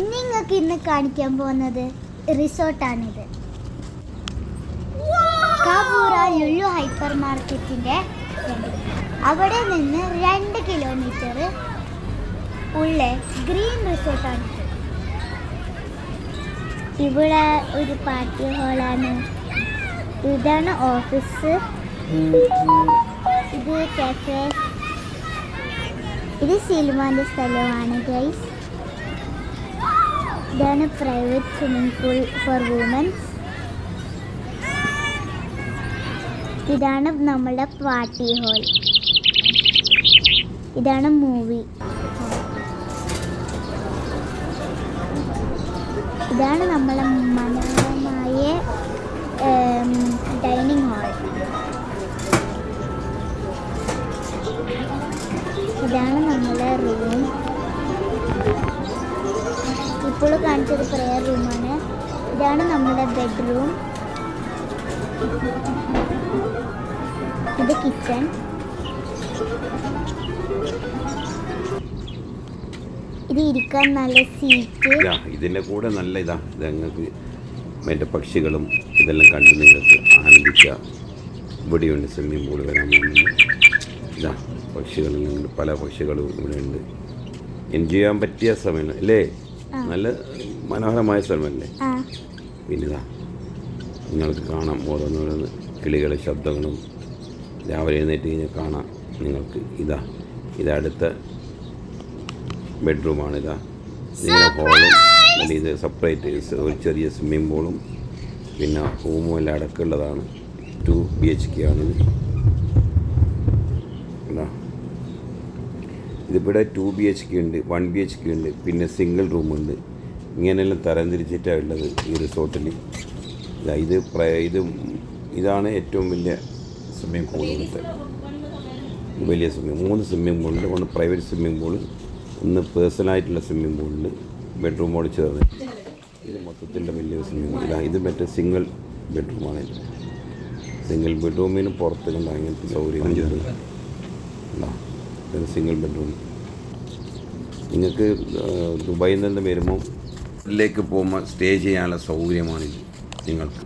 നിങ്ങൾക്ക് ഇന്ന് കാണിക്കാൻ പോകുന്നത് റിസോർട്ടാണിത്. ലുലു ഹൈപ്പർ മാർക്കറ്റിന്റെ അവിടെ നിന്ന് രണ്ട് കിലോമീറ്റർ ഉള്ള ഗ്രീൻ റിസോർട്ടാണിത് ഇവിടെ ഒരു പാർട്ടി ഹാളാണ്. ഇതാണ് ഓഫീസ്. ഇത് കാഫേ ഇത് സിനിമാന്റെ സ്ഥലമാണ് ഗൈസ് ഇതാണ് private swimming pool for womens ഇതാണ് നമ്മുടെ പാർട്ടി ഹോൾ ഇതാണ് മൂവി ഇതാണ് നമ്മളെ മനോഹരമായ ഡൈനിങ് ഹാൾ ഇതാണ് നമ്മളെ റൂം ഇപ്പോൾ കാണിച്ചത് പ്രെയർ റൂമാണ് ഇതാണ് നമ്മുടെ ബെഡ്റൂം ഇത് കിച്ചൺ ഇത് ഇരിക്കാൻ നല്ല സീറ്റ് ഇതിന്റെ കൂടെ നല്ല ഇതാ ഞങ്ങൾക്ക് മറ്റേ പക്ഷികളും ഇതെല്ലാം കണ്ട് നിങ്ങൾക്ക് ഇവിടെ ഇവിടെയുണ്ട് സ്വിമ്മിംഗ് പൂൾ വരാൻ ഇതാ പക്ഷികളിൽ പല പക്ഷികളും ഇവിടെ ഉണ്ട്. എൻജോയ് ചെയ്യാൻ പറ്റിയ സമയം അല്ലേ. നല്ല മനോഹരമായ സ്ഥലമല്ലേ? ആ. പിന്നെ ഇതാ നിങ്ങൾക്ക് കാണാം ഓരോന്നോരോന്ന് കിളികളുടെ ശബ്ദങ്ങളും. രാവിലെ എഴുന്നേറ്റ് കഴിഞ്ഞാൽ കാണാം നിങ്ങൾക്ക്. ഇതാ ഇതടുത്ത ബെഡ്റൂമാണ് ഇതാ. നിങ്ങളുടെ ഹോളും അല്ലെങ്കിൽ ഇത് സെപ്പറേറ്റ് ഒരു ചെറിയ സ്വിമ്മിംഗ് പൂളും പിന്നെ റൂമും എല്ലാം അടക്കമുള്ളതാണ്. ടു ബി എച്ച് കെ ആണിത്. ഇതാ. ഇതിവിടെ ടു ബി എച്ച് കെ ഉണ്ട് വൺ ബി എച്ച് കെ ഉണ്ട് പിന്നെ സിംഗിൾ റൂമുണ്ട് ഇങ്ങനെയെല്ലാം തരംതിരിച്ചിട്ടാണ് ഉള്ളത് ഈ റിസോർട്ടിൽ ഇതാ ഇത് ഇതാണ് ഏറ്റവും വലിയ സ്വിമ്മിംഗ് പൂൾ ഇവിടുത്തെ. വലിയ സ്വിമ്മിംഗ് മൂന്ന് സ്വിമ്മിംഗ് പൂളുണ്ട് ഒന്ന് പ്രൈവറ്റ് സ്വിമ്മിംഗ് പൂൾ ഒന്ന് പേഴ്സണലായിട്ടുള്ള സ്വിമ്മിംഗ് പൂളിൽ ബെഡ്റൂമോട് ചേർന്ന്. ഇത് മൊത്തത്തിന്റെ വലിയ സ്വിമ്മിംഗ് പൂൾ ഇതാ മറ്റേ സിംഗിൾ ബെഡ്റൂമാണ് സിംഗിൾ ബെഡ്റൂമിന് പുറത്ത് കണ്ട അങ്ങനത്തെ സൗകര്യം ഇതൊരു സിംഗിൾ ബെഡ്റൂം നിങ്ങൾക്ക് ദുബായിൽ നിന്ന് വരുമ്പോൾ ഇതിലേക്ക് പോകുമ്പോൾ സ്റ്റേ ചെയ്യാനുള്ള സൗകര്യമാണിത് നിങ്ങൾക്ക്.